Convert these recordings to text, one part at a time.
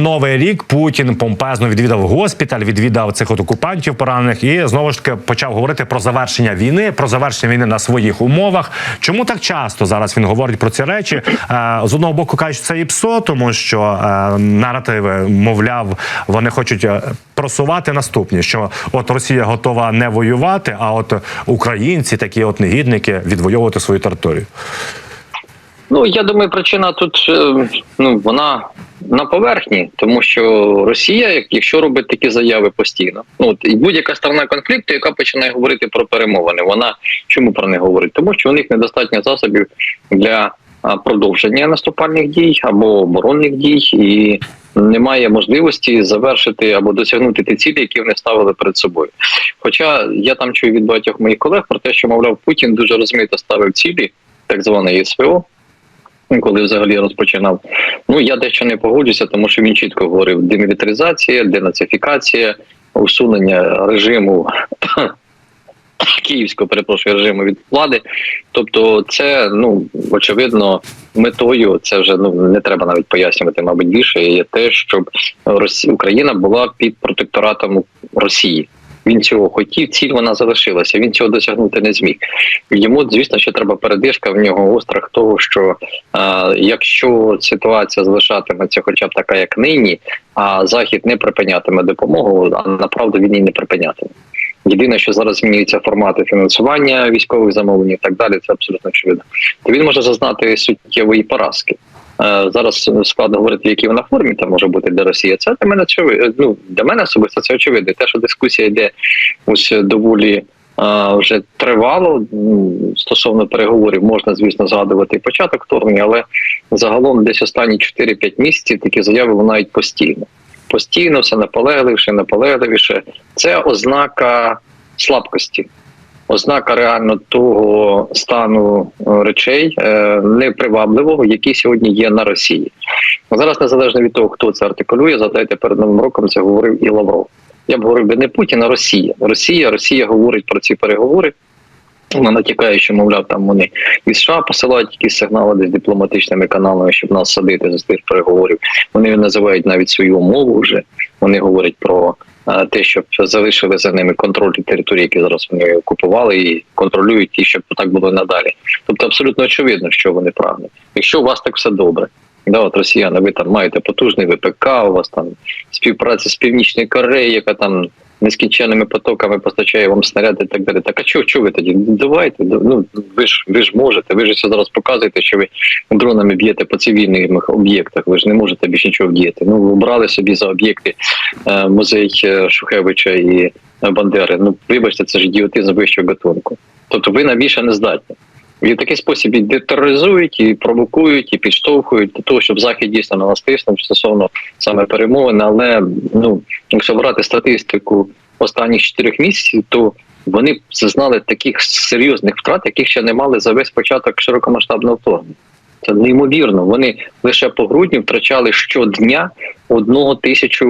новий рік Путін помпезно відвідав госпіталь, відвідав цих от окупантів поранених і знову ж таки почав говорити про завершення війни, про завершення війни на своїх умовах. Чому так часто зараз він говорить про ці речі? Е, З одного боку кажуть, це і ПСО, тому що е, наративи, мовляв, вони хочуть е, просувати наступні, що от Росія готова не воювати, а от українці, такі от негідники, відвоювати свою територію. Ну я думаю, причина тут ну вона на поверхні, тому що Росія, якщо робить такі заяви постійно, ну і будь-яка сторона конфлікту, яка починає говорити про перемовини, вона чому про них говорить? Тому що у них недостатньо засобів для продовження наступальних дій або оборонних дій, і немає можливості завершити або досягнути ті цілі, які вони ставили перед собою. Хоча я там чую від багатьох моїх колег про те, що мовляв Путін дуже розмито ставив цілі, так званої СВО, коли взагалі розпочинав. Ну я дещо не погоджуся, тому що він чітко говорив: демілітаризація, денацифікація, усунення режиму київського перепрошую режиму від влади. Тобто, це ну очевидно метою. Це вже ну не треба навіть пояснювати, мабуть, більше є те, щоб Росія Україна була під протекторатом Росії. Він цього хотів, ціль вона залишилася. Він цього досягнути не зміг. Йому, звісно, що треба передишка. В нього острах того, що е, якщо ситуація залишатиметься, хоча б така, як нині, а захід не припинятиме допомогу, а направду він її не припинятиме. Єдине, що зараз змінюються формати фінансування військових замовлень і так далі, це абсолютно очевидно. То він може зазнати суттєвої поразки. Е, Зараз складно говорити, в якій вона формі там може бути для Росії. Це для мене. Ну для мене особисто це очевидно. Те, що дискусія йде ось доволі вже тривало стосовно переговорів, можна звісно згадувати і початок вторгнення, але загалом десь останні 4-5 місяців такі заяви лунають постійно. Постійно все наполегливіше, наполегливіше. Це ознака слабкості ознака реально того стану е, речей е, непривабливого, який сьогодні є на Росії. Зараз незалежно від того, хто це артикулює, згадайте перед новим роком це говорив і Лавров. Я б говорив би не Путін, а Росія. Росія, Росія говорить про ці переговори. Вона натякає, що мовляв, там вони із США посилають якісь сигнали десь дипломатичними каналами, щоб нас садити за цих переговорів. Вони називають навіть свою умову вже. Вони говорять про те, щоб залишили за ними контроль території, які зараз вони окупували і контролюють, і щоб так було надалі. Тобто абсолютно очевидно, що вони прагнуть. Якщо у вас так все добре, да, от росіяни, ви там маєте потужний ВПК, у вас там співпраця з Північною Кореєю, яка там нескінченними потоками постачає вам снаряди і так далі. Так а чого, чого ви тоді? Давайте, ну ви ж ви ж можете. Ви ж все зараз показуєте, що ви дронами б'єте по цивільних об'єктах. Ви ж не можете більше нічого вдіяти. Ну ви собі за об'єкти е, музей е, Шухевича і Бандери. Ну вибачте, це ж ідіотизм вищого гатунку. Тобто ви на більше не здатні. І в такий спосіб і детероризують, і провокують, і підштовхують до того, щоб захід дійсно на нас тиснув стосовно саме перемовин. Але ну, якщо брати статистику останніх чотирьох місяців, то вони зазнали таких серйозних втрат, яких ще не мали за весь початок широкомасштабного вторгнення. Це неймовірно. Вони лише по грудню втрачали щодня одного тисячу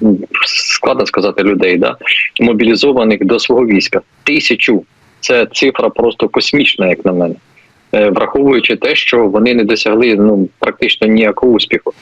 ну, складно сказати людей, да мобілізованих до свого війська. Тисячу це цифра просто космічна, як на мене. Е, Враховуючи те, що вони не досягли ну практично ніякого успіху.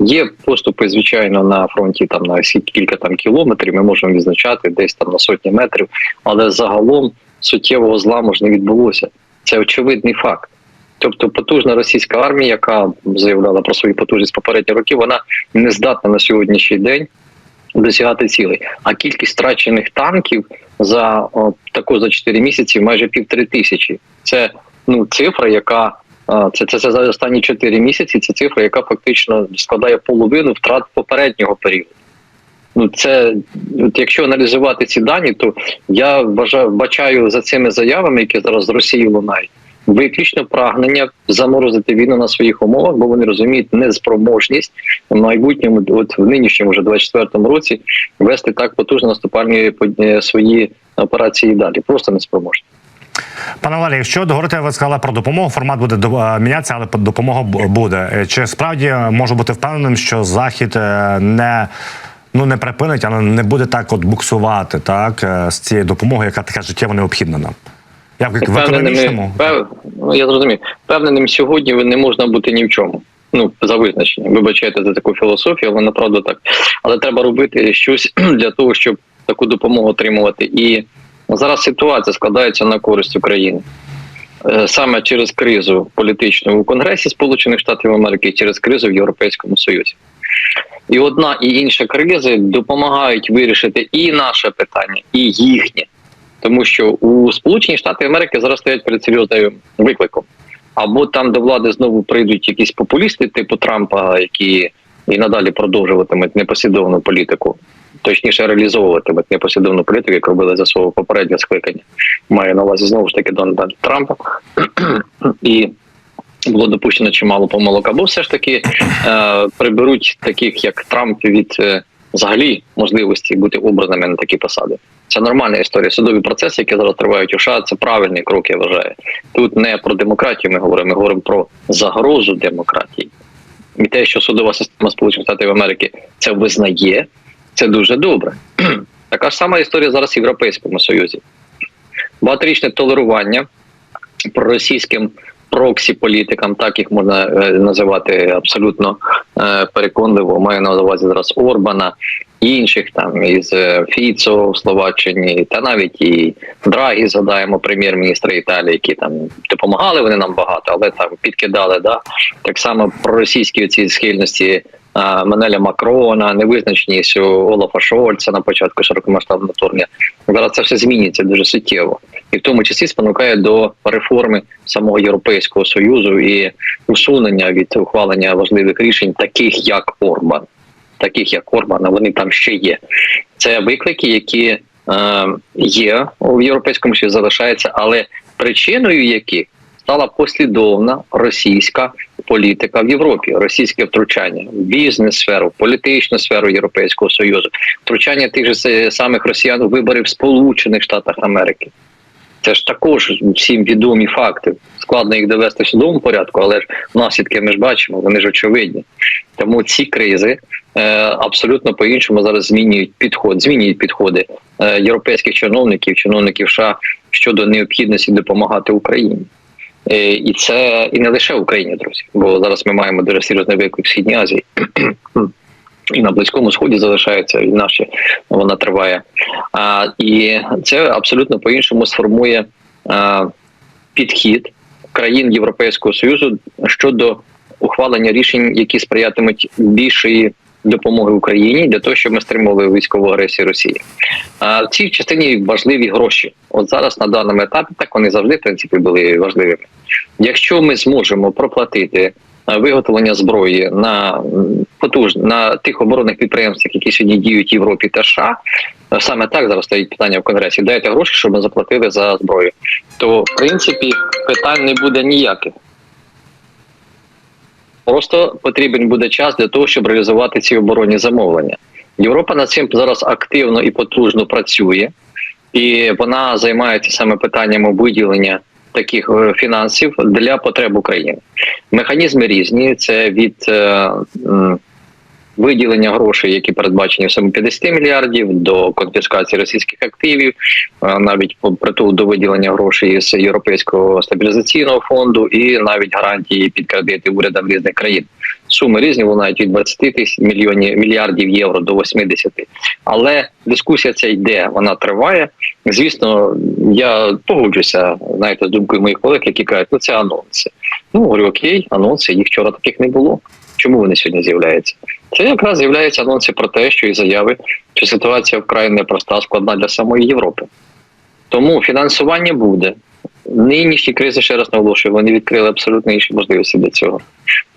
Є поступи, звичайно, на фронті там на кілька там кілометрів. Ми можемо відзначати десь там на сотні метрів, але загалом суттєвого зламу ж не відбулося. Це очевидний факт. Тобто потужна російська армія, яка заявляла про свою потужність попередні роки, вона не здатна на сьогоднішній день досягати цілей. А кількість втрачених танків за о, таку за 4 місяці майже півтори тисячі. Це ну цифра, яка це, це, це за останні 4 місяці. Це цифра, яка фактично складає половину втрат попереднього періоду. Ну, це от якщо аналізувати ці дані, то я вважаю, бачаю за цими заявами, які зараз з Росії лунають, виключно прагнення заморозити війну на своїх умовах, бо вони розуміють неспроможність в майбутньому, от в нинішньому, вже 24-му році, вести так потужно наступальні е, свої операції далі. Просто неспроможні. Пане Валерій, якщо говорити, ви сказали про допомогу, формат буде е, мінятися, але допомога буде. Е, Чи справді можу бути впевненим, що захід не ну не припинить, але не буде так от буксувати так з цією допомогою, яка така життєво необхідна нам? Як в економічному? пев... ну, я зрозумів, впевненим сьогодні не можна бути ні в чому. Ну за визначенням. Вибачайте за таку філософію, але направду так. Але треба робити щось для того, щоб таку допомогу отримувати. І зараз ситуація складається на користь України. Е, Саме через кризу політичну у Конгресі Сполучених Штатів Америки і через кризу в Європейському Союзі. І одна і інша кризи допомагають вирішити і наше питання, і їхнє. Тому що у Сполучені Штати Америки зараз стоять перед серйозним викликом. Або там до влади знову прийдуть якісь популісти, типу Трампа, які і надалі продовжуватимуть непослідовну політику, точніше реалізовуватимуть непослідовну політику, як робили за свого попереднього скликання. Маю на увазі знову ж таки Дональда Трампа. і було допущено чимало помилок, або все ж таки е, приберуть таких, як Трамп, від е, взагалі можливості бути обраними на такі посади. Це нормальна історія. Судові процеси, які зараз тривають у США, це правильний крок, я вважаю. Тут не про демократію ми говоримо, ми говоримо про загрозу демократії. І те, що судова система Сполучених Штатів Америки це визнає, це дуже добре. Така ж сама історія зараз в Європейському Союзі. Багаторічне толерування проросійським проксі-політикам, так їх можна е, називати абсолютно переконливо. Маю на увазі зараз Орбана, інших там із е, Фіцо в Словаччині, та навіть і Драгі, згадаємо прем'єр-міністра Італії, які там допомагали вони нам багато, але там підкидали. Да? Так само проросійські ці схильності. а, Манеля Макрона, невизначеність Олафа Шольца на початку широкомасштабного вторгнення. Зараз це все зміниться дуже суттєво, і в тому числі спонукає до реформи самого європейського союзу і усунення від ухвалення важливих рішень, таких як Орбан, таких як Орбан, вони там ще є. Це виклики, які е, є у європейському союзі, залишаються, але причиною яких стала послідовна російська політика в Європі, російське втручання в бізнес-сферу, в політичну сферу Європейського союзу, втручання тих же самих росіян у вибори в Сполучених Штатах Америки. Це ж також всім відомі факти. Складно їх довести в судовому порядку, але ж наслідки ми ж бачимо, вони ж очевидні. Тому ці кризи е, абсолютно по-іншому зараз змінюють підход, змінюють підходи е, європейських чиновників, чиновників США щодо необхідності допомагати Україні. Е, і це і не лише Україні, друзі, бо зараз ми маємо дуже серйозний виклик в Східній Азії. І на близькому сході залишається війна ще вона триває. А, і це абсолютно по-іншому сформує а, підхід країн Європейського союзу щодо ухвалення рішень, які сприятимуть більшої допомоги Україні для того, щоб ми стримували військову агресію Росії. А в цій частині важливі гроші. От зараз на даному етапі так вони завжди в принципі були важливими. Якщо ми зможемо проплатити виготовлення зброї на потуж на тих оборонних підприємствах, які сьогодні діють в Європі та США, е, саме так зараз стоїть питання в Конгресі. Дайте гроші, щоб ми заплатили за зброю. То в принципі питань не буде ніяких. Просто потрібен буде час для того, щоб реалізувати ці оборонні замовлення. Європа над цим зараз активно і потужно працює, і вона займається саме питаннями виділення таких е, фінансів для потреб України. Механізми різні: це від е, виділення грошей, які передбачені в саме 50 мільярдів, до конфіскації російських активів, е, навіть притул до виділення грошей з Європейського стабілізаційного фонду, і навіть гарантії під кредити урядам різних країн. Суми різні лунають від 20 тисяч мільйонів мільярдів євро до 80. Але дискусія ця йде, вона триває. Звісно, я погоджуся знаєте, з думкою моїх колег, які кажуть, ну це анонси. Ну говорю, окей, анонси, їх вчора таких не було. Чому вони сьогодні з'являються? Це якраз з'являються анонси про те, що і заяви, що ситуація вкрай непроста, складна для самої Європи. Тому фінансування буде. Нинішні кризи, ще раз наголошую, вони відкрили абсолютно інші можливості для цього.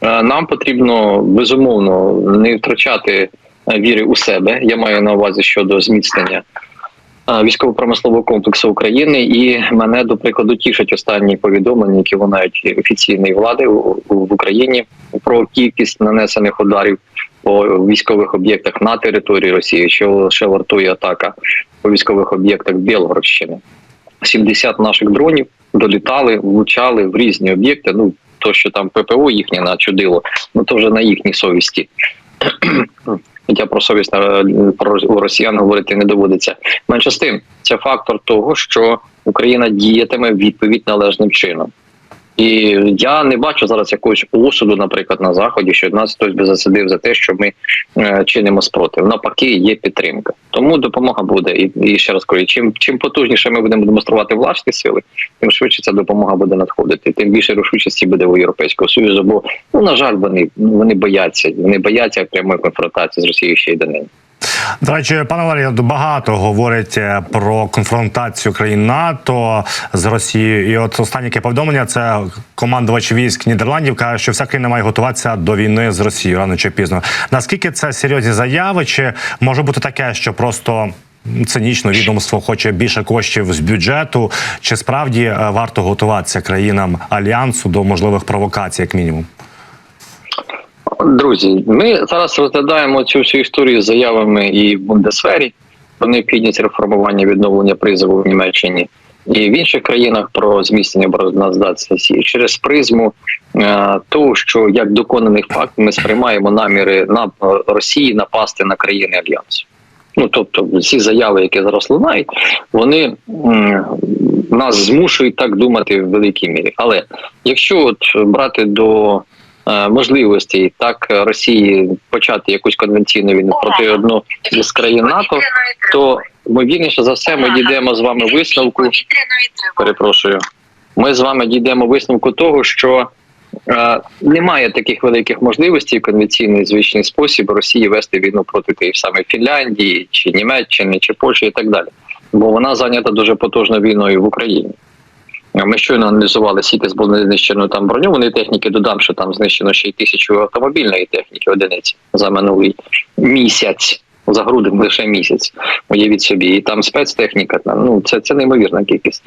Е, Нам потрібно безумовно не втрачати е, віри у себе. Я маю на увазі щодо зміцнення е, військово-промислового комплексу України. І мене до прикладу тішать останні повідомлення, які лунають офіційної влади в Україні про кількість нанесених ударів по військових об'єктах на території Росії, що ще вартує атака по військових об'єктах Білгородщини. 70 наших дронів долітали, влучали в різні об'єкти. Ну то, що там ППО їхнє начудило, ну то вже на їхній совісті. Хоча про совість е, про росіян говорити не доводиться. Менше з тим, це фактор того, що Україна діятиме відповідь належним чином. І я не бачу зараз якогось осуду, наприклад, на заході, що нас хтось би засадив за те, що ми е, чинимо спротив. Навпаки, є підтримка. Тому допомога буде. І, і ще раз кажу, чим чим потужніше ми будемо демонструвати власні сили, тим швидше ця допомога буде надходити. Тим більше рішучості буде у Європейського союзу. Бо ну на жаль, вони вони бояться. Вони бояться прямої конфронтації з Росією ще й до неї. До речі, пане Валерію, багато говорять е, про конфронтацію країн НАТО з Росією. І от останнє яке повідомлення це командувач військ Нідерландів каже, що вся країна має готуватися до війни з Росією рано чи пізно. Наскільки це серйозні заяви? Чи може бути таке, що просто цинічно відомство хоче більше коштів з бюджету? Чи справді е, варто готуватися країнам альянсу до можливих провокацій, як мінімум? Друзі, ми зараз розглядаємо цю всю історію з заявами і в Бундесвері про необхідність реформування відновлення призову в Німеччині і в інших країнах про зміцнення обороноздатності через призму е, того, що як доконаний факт ми сприймаємо наміри на Росії напасти на країни альянсу. Ну тобто, всі заяви, які зараз лунають, вони м, нас змушують так думати в великій мірі. Але якщо от брати до е, можливості так Росії почати якусь конвенційну війну проти одного з країн НАТО, то ймовірніше за все ми дійдемо з вами висновку. Перепрошую, ми з вами дійдемо висновку того, що е, немає таких великих можливостей в конвенційний звичний спосіб Росії вести війну проти тієї саме Фінляндії, чи Німеччини, чи Польщі і так далі. Бо вона зайнята дуже потужно війною в Україні. Ми щойно аналізували скільки було знищено там броньованої техніки. Додам, що там знищено ще й тисячу автомобільної техніки одиниць за минулий місяць. За грудень лише місяць, уявіть собі, і там спецтехніка. Там ну це це неймовірна кількість.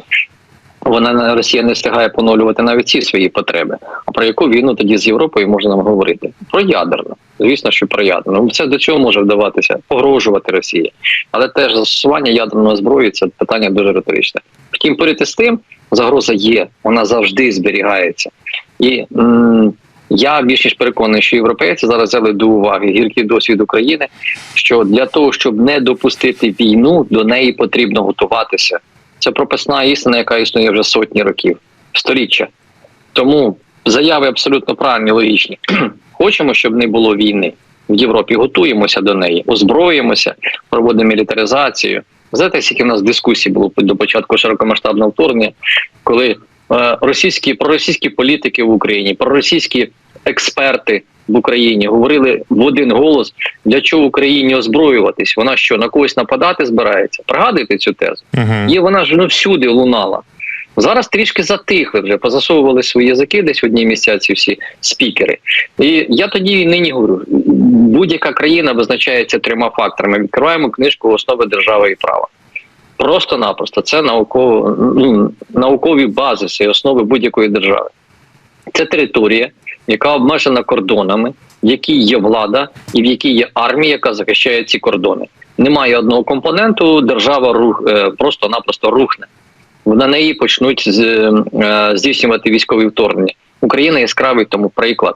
Вона Росія не встигає поновлювати навіть ці свої потреби. А про яку війну тоді з Європою можна нам говорити? Про ядерну. Звісно, що про ядерну. Ну, Це до чого може вдаватися, погрожувати Росії. Але теж застосування ядерної зброї це питання дуже риторичне. Втім, поряд з тим, загроза є, вона завжди зберігається. І м- я більш ніж переконаний, що європейці зараз взяли до уваги гіркий досвід України, що для того, щоб не допустити війну, до неї потрібно готуватися. Це прописна істина, яка існує вже сотні років, століття. Тому заяви абсолютно правильні, логічні. Хочемо, щоб не було війни в Європі. Готуємося до неї, озброїмося, проводимо мілітаризацію. Знаєте, скільки в нас дискусій було до початку широкомасштабного вторгнення, коли е, російські проросійські політики в Україні, проросійські експерти в Україні говорили в один голос, для чого Україні озброюватись. Вона що на когось нападати збирається? Пригадуйте цю тезу? Угу. І вона ж ну всюди лунала. Зараз трішки затихли вже, позасовували свої язики десь в одній місця всі спікери. І я тоді і нині говорю: будь-яка країна визначається трьома факторами. Відкриваємо книжку основи держави і права. Просто-напросто це науково, ну, наукові базиси і основи будь-якої держави. Це територія, яка обмежена кордонами, в якій є влада і в якій є армія, яка захищає ці кордони. Немає одного компоненту, держава рух е, просто-напросто рухне. На неї почнуть з, е, здійснювати військові вторгнення. Україна яскравий тому приклад.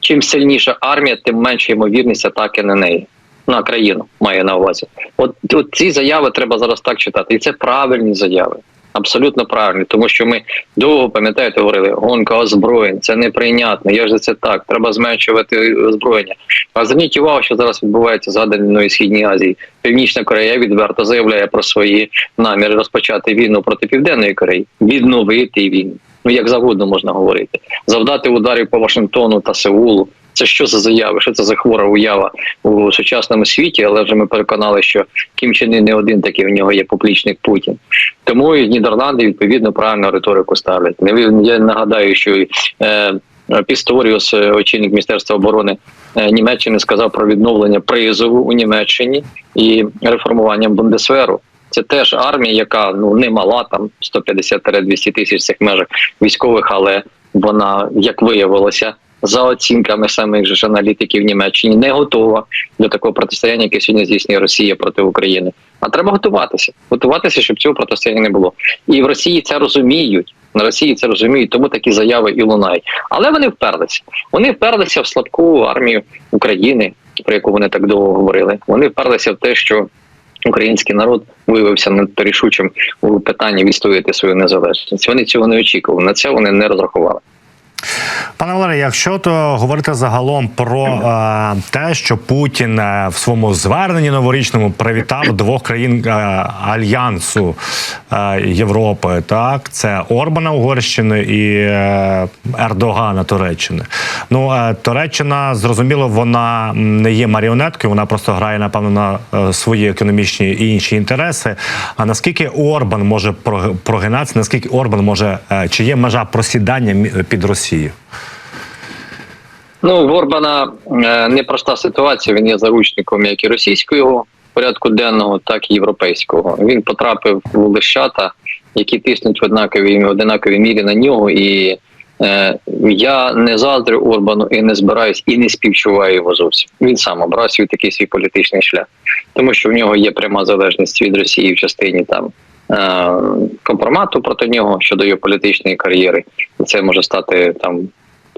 Чим сильніша армія, тим менша ймовірність атаки на неї. На країну має на увазі. От, от ці заяви треба зараз так читати. І це правильні заяви. Абсолютно правильні, тому що ми довго пам'ятаєте, говорили гонка озброєнь, це неприйнятно. Я ж за це так. Треба зменшувати озброєння. А зверніть увагу, що зараз відбувається згаданої східній Азії. Північна Корея відверто заявляє про свої наміри розпочати війну проти південної Кореї, відновити війну. Ну як завгодно можна говорити, завдати ударів по Вашингтону та Сеулу. Це що за заяви? Що це за хвора уява у сучасному світі? Але вже ми переконали, що Кім Чен не один такий в нього є поплічник Путін. Тому і Нідерланди відповідно правильно риторику ставлять. Не я нагадаю, що е, Пісторіус, очільник міністерства оборони е, Німеччини, сказав про відновлення призову у Німеччині і реформування Бундесверу. Це теж армія, яка ну не мала там 150-200 тисяч цих межах військових, але вона як виявилося. За оцінками самих же ж аналітиків Німеччини не готова до такого протистояння, яке сьогодні здійснює Росія проти України. А треба готуватися, готуватися, щоб цього протистояння не було. І в Росії це розуміють. На Росії це розуміють, тому такі заяви і лунають. Але вони вперлися. Вони вперлися в слабку армію України, про яку вони так довго говорили. Вони вперлися в те, що український народ виявився надто рішучим у питанні відстояти свою незалежність. Вони цього не очікували. На це вони не розрахували. Пане Валерій, якщо то говорити загалом про е, те, що Путін е, в своєму зверненні новорічному привітав двох країн е, альянсу е, Європи, так це Орбана Угорщини і е, Ердогана Туреччини. Ну е, Туреччина зрозуміло, вона не є маріонеткою, вона просто грає напевно на е, свої економічні і інші інтереси. А наскільки Орбан може прог- прогинатися? Наскільки Орбан може е, чи є межа просідання під Росією? Ну, в Орбана е, непроста ситуація. Він є заручником як і російського порядку денного, так і європейського. Він потрапив в лищата, які тиснуть в однаковій однаковій мірі на нього. І е, я не заздрю Орбану і не збираюсь, і не співчуваю його зовсім. Він сам обрав свій такий свій політичний шлях, тому що в нього є пряма залежність від Росії в частині там. Е, Компромату проти нього щодо його політичної кар'єри, це може стати там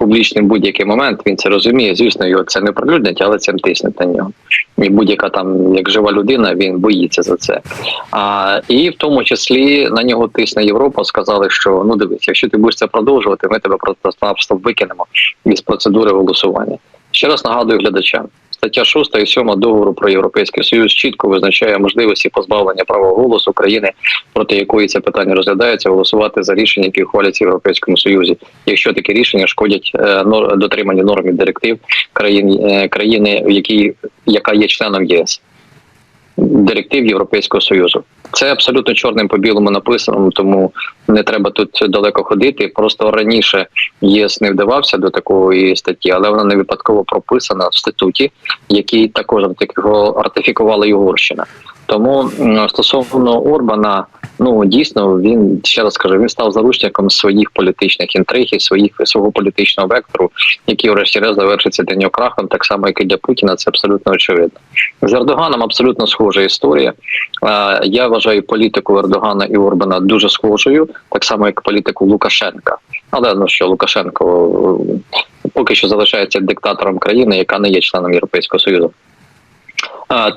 публічним будь-який момент. Він це розуміє. Звісно, його це не прилюднять, але цим тиснуть на нього. І будь-яка там, як жива людина, він боїться за це. А і в тому числі на нього тисне Європа. Сказали, що ну дивись, якщо ти будеш це продовжувати, ми тебе просто викинемо із процедури голосування. Ще раз нагадую глядачам. Стаття 6 і 7 договору про європейський союз чітко визначає можливості позбавлення права голосу країни, проти якої це питання розглядається, голосувати за рішення, які ухваляться в європейському союзі, якщо такі рішення шкодять е, дотриманню норм і директив країн е, країни, в якій яка є членом ЄС. Директив Європейського союзу це абсолютно чорним по білому написано, тому не треба тут далеко ходити. Просто раніше ЄС не вдавався до такої статті, але вона не випадково прописана в статуті, який також ратифіку- ратифікувала і Угорщина. Тому стосовно Орбана, ну дійсно він ще раз кажу, він став заручником своїх політичних інтриг і своїх свого політичного вектору, який врешті-решт завершиться для нього крахом, так само як і для Путіна. Це абсолютно очевидно. З Ердоганом абсолютно схожа історія. Я вважаю політику Ердогана і Орбана дуже схожою, так само як політику Лукашенка. Але ну що Лукашенко е, поки що залишається диктатором країни, яка не є членом Європейського союзу.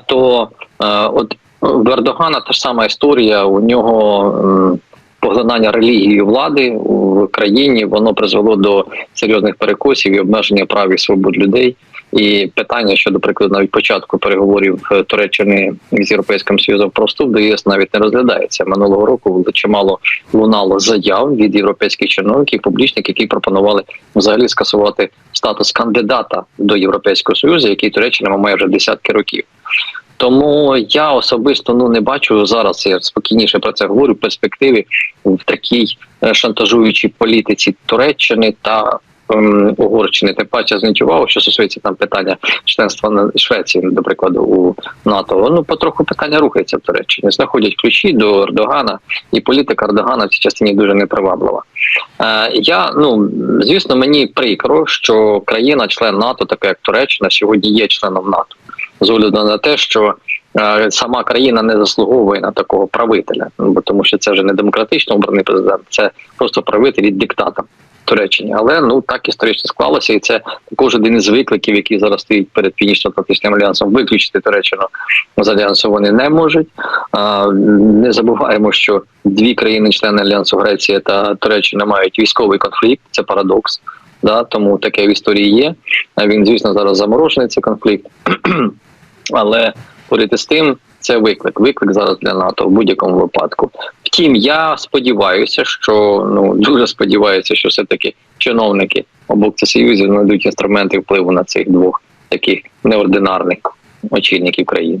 То е, от в Ердогана та ж сама історія. У нього поглинання релігії влади в країні воно призвело до серйозних перекосів і обмеження прав і свобод людей. І питання щодо прикладу навіть початку переговорів е, Туреччини з європейським союзом про вступ до ЄС навіть не розглядається минулого року. Чимало лунало заяв від європейських чиновників, публічних, які пропонували взагалі скасувати статус кандидата до європейського союзу, який Туреччина має вже десятки років. Тому я особисто ну не бачу зараз. Я спокійніше про це говорю. в Перспективі в такій е, шантажуючій політиці Туреччини та ем, Угорщини. Тим паче зверніть що стосується там питання членства на Швеції, до прикладу, у НАТО. Ну потроху питання рухається в Туреччині. Знаходять ключі до Ердогана, і політика Ердогана в цій частині дуже неприваблива. Е, я ну звісно, мені прикро, що країна, член НАТО, така як Туреччина, сьогодні є членом НАТО з огляду на те, що е, сама країна не заслуговує на такого правителя, ну, бо тому що це вже не демократично обраний президент, це просто правитель і диктатор Туреччині. Але ну так історично склалося, і це також один із викликів, які зараз стоїть перед північно-атлантичним альянсом. Виключити Туреччину з альянсу вони не можуть. А, не забуваємо, що дві країни-члени альянсу Греція та Туреччина мають військовий конфлікт. Це парадокс. Да, тому таке в історії є. Він, звісно, зараз заморожений цей конфлікт. Але поряд з тим, це виклик. Виклик зараз для НАТО в будь-якому випадку. Втім, я сподіваюся, що ну дуже сподіваюся, що все таки чиновники обох цих союзів знайдуть інструменти впливу на цих двох таких неординарних очільників країни.